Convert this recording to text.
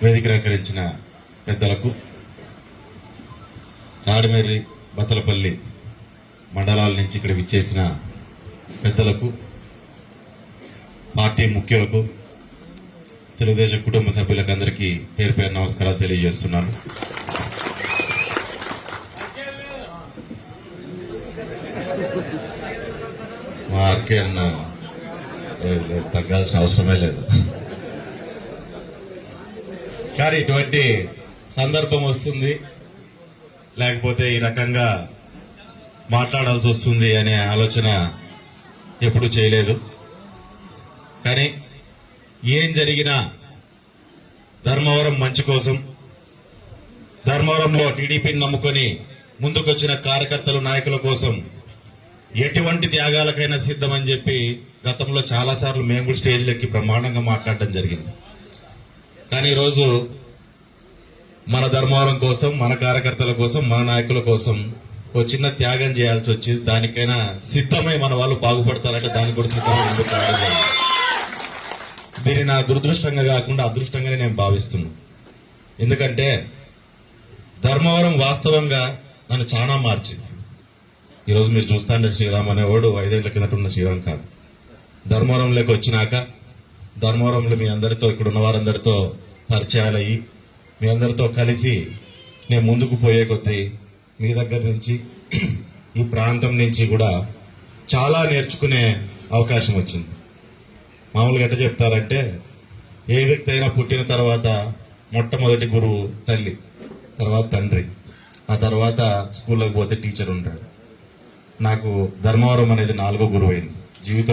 సహకరించిన పెద్దలకు నాడిమేరి బతలపల్లి మండలాల నుంచి ఇక్కడ విచ్చేసిన పెద్దలకు పార్టీ ముఖ్యులకు తెలుగుదేశం కుటుంబ సభ్యులకు అందరికీ పేరు పేరు నమస్కారాలు తెలియజేస్తున్నాను. మా అక్కే అన్న తగ్గాల్సిన అవసరమే లేదు. కానీ ఇటువంటి సందర్భం వస్తుంది. లేకపోతే ఈ రకంగా మాట్లాడాల్సి వస్తుంది అనే ఆలోచన ఎప్పుడు చేయలేదు. కానీ ఏం జరిగినా ధర్మవరం మంచి కోసం ధర్మవరంలో టీడీపీని నమ్ముకొని ముందుకొచ్చిన కార్యకర్తలు నాయకుల కోసం ఎటువంటి త్యాగాలకైనా సిద్ధమని చెప్పి గతంలో చాలా సార్లు మేము కూడా స్టేజ్లెక్కి బ్రహ్మాండంగా మాట్లాడడం జరిగింది. కానీ ఈరోజు మన ధర్మవరం కోసం మన కార్యకర్తల కోసం మన నాయకుల కోసం ఒక చిన్న త్యాగం చేయాల్సి వచ్చి దానికైనా సిద్ధమై మన వాళ్ళు బాగుపడతారంటే దానికి కూడా సిద్ధమై ఎందుకు దీన్ని నా దురదృష్టంగా కాకుండా అదృష్టంగానే నేను భావిస్తున్నాను ఎందుకంటే ధర్మవరం వాస్తవంగా నన్ను చాలా మార్చింది. ఈరోజు మీరు చూస్తాండే శ్రీరామ్ అనేవాడు ఐదేళ్ళ కిందట ఉన్న శ్రీరామ్ కాదు. ధర్మవరంలోకి వచ్చినాక ధర్మవరంలో మీ అందరితో ఇక్కడ ఉన్న వారందరితో పరిచయాలు అయ్యి మీ అందరితో కలిసి నేను ముందుకు పోయే కొద్దీ మీ దగ్గర నుంచి ఈ ప్రాంతం నుంచి కూడా చాలా నేర్చుకునే అవకాశం వచ్చింది. మామూలుగా ఎట్ట చెప్తారంటే ఏ వ్యక్తి అయినా పుట్టిన తర్వాత మొట్టమొదటి గురువు తల్లి తర్వాత తండ్రి ఆ తర్వాత స్కూల్లోకి పోతే టీచర్ ఉంటాడు. నాకు ధర్మవరం అనేది నాలుగో గురువు అయింది జీవితం